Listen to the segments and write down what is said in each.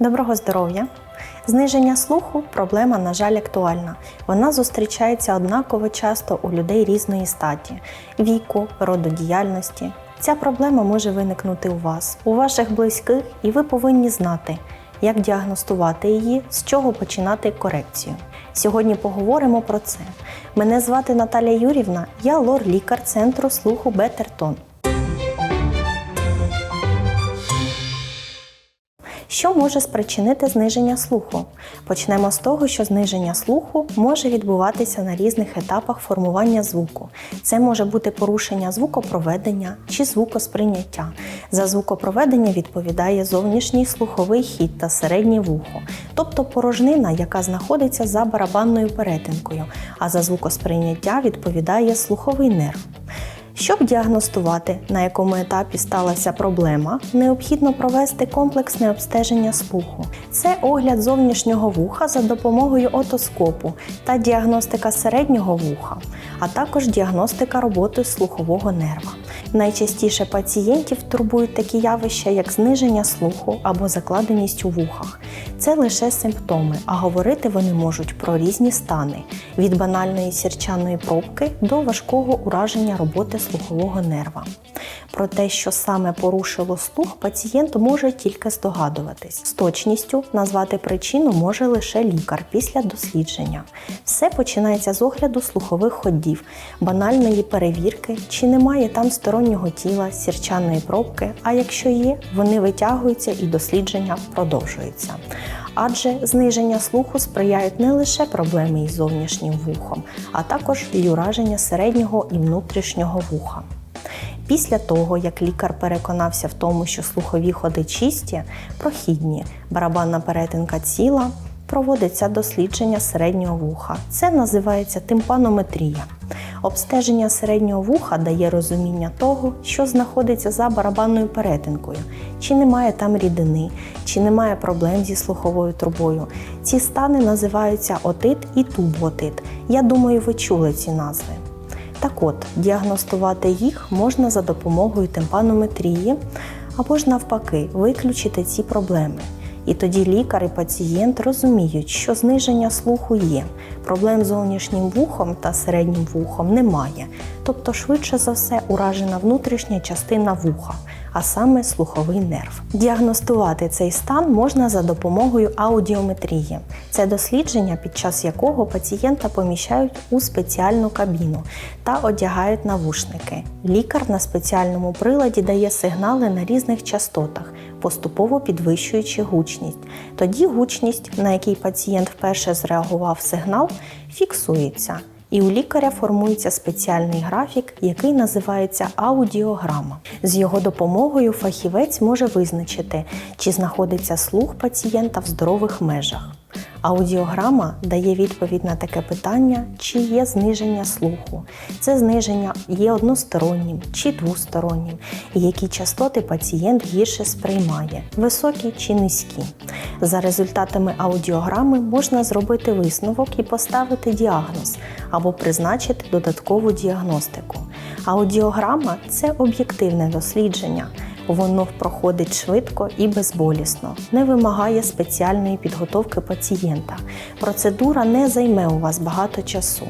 Доброго здоров'я! Зниження слуху проблема, на жаль, актуальна. Вона зустрічається однаково часто у людей різної статі, віку, роду діяльності. Ця проблема може виникнути у вас, у ваших близьких, і ви повинні знати, як діагностувати її, з чого починати корекцію. Сьогодні поговоримо про це. Мене звати Наталя Юрівна, я лор-лікар центру слуху Бетертон. Що може спричинити зниження слуху? Почнемо з того, що зниження слуху може відбуватися на різних етапах формування звуку. Це може бути порушення звукопроведення чи звукосприйняття. За звукопроведення відповідає зовнішній слуховий хід та середнє вухо, тобто порожнина, яка знаходиться за барабанною перетинкою, а за звукосприйняття відповідає слуховий нерв. Щоб діагностувати, на якому етапі сталася проблема, необхідно провести комплексне обстеження слуху. Це огляд зовнішнього вуха за допомогою отоскопу та діагностика середнього вуха, а також діагностика роботи слухового нерва. Найчастіше пацієнтів турбують такі явища, як зниження слуху або закладеність у вухах. Це лише симптоми, а говорити вони можуть про різні стани від банальної сірчаної пробки до важкого ураження роботи слухового нерва. Про те, що саме порушило слух, пацієнт може тільки здогадуватись. З точністю назвати причину може лише лікар після дослідження. Все починається з огляду слухових ходів, банальної перевірки, чи немає там стороннього тіла, сірчаної пробки, а якщо є, вони витягуються і дослідження продовжується. Адже зниження слуху сприяють не лише проблеми із зовнішнім вухом, а також і ураження середнього і внутрішнього вуха. Після того, як лікар переконався в тому, що слухові ходи чисті, прохідні, барабанна перетинка ціла, проводиться дослідження середнього вуха. Це називається тимпанометрія. Обстеження середнього вуха дає розуміння того, що знаходиться за барабанною перетинкою, чи немає там рідини, чи немає проблем зі слуховою трубою. Ці стани називаються отит і тубоотит. Я думаю, ви чули ці назви. Так от, діагностувати їх можна за допомогою тимпанометрії або ж навпаки виключити ці проблеми. І тоді лікар і пацієнт розуміють, що зниження слуху є, проблем з зовнішнім вухом та середнім вухом немає, тобто, швидше за все, уражена внутрішня частина вуха, а саме слуховий нерв. Діагностувати цей стан можна за допомогою аудіометрії. Це дослідження, під час якого пацієнта поміщають у спеціальну кабіну та одягають навушники. Лікар на спеціальному приладі дає сигнали на різних частотах поступово підвищуючи гучність. Тоді гучність, на який пацієнт вперше зреагував сигнал, фіксується. І у лікаря формується спеціальний графік, який називається аудіограма. З його допомогою фахівець може визначити, чи знаходиться слух пацієнта в здорових межах. Аудіограма дає відповідь на таке питання, чи є зниження слуху. Це зниження є одностороннім чи двостороннім, і які частоти пацієнт гірше сприймає високі чи низькі. За результатами аудіограми можна зробити висновок і поставити діагноз або призначити додаткову діагностику. Аудіограма це об'єктивне дослідження. Воно проходить швидко і безболісно, не вимагає спеціальної підготовки пацієнта. Процедура не займе у вас багато часу.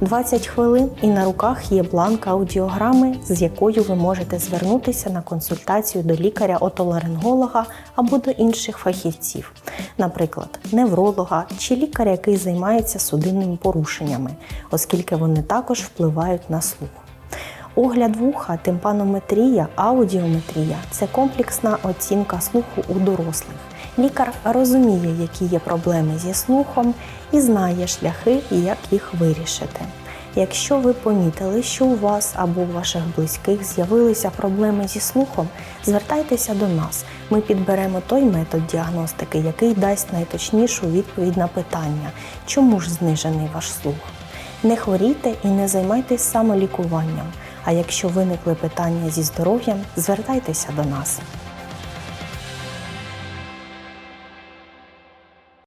20 хвилин і на руках є бланк аудіограми, з якою ви можете звернутися на консультацію до лікаря-отоларинголога або до інших фахівців, наприклад, невролога чи лікаря, який займається судинними порушеннями, оскільки вони також впливають на слух. Огляд вуха, тимпанометрія, аудіометрія це комплексна оцінка слуху у дорослих. Лікар розуміє, які є проблеми зі слухом і знає шляхи, як їх вирішити. Якщо ви помітили, що у вас або у ваших близьких з'явилися проблеми зі слухом, звертайтеся до нас. Ми підберемо той метод діагностики, який дасть найточнішу відповідь на питання, чому ж знижений ваш слух. Не хворійте і не займайтесь самолікуванням. А якщо виникли питання зі здоров'ям, звертайтеся до нас.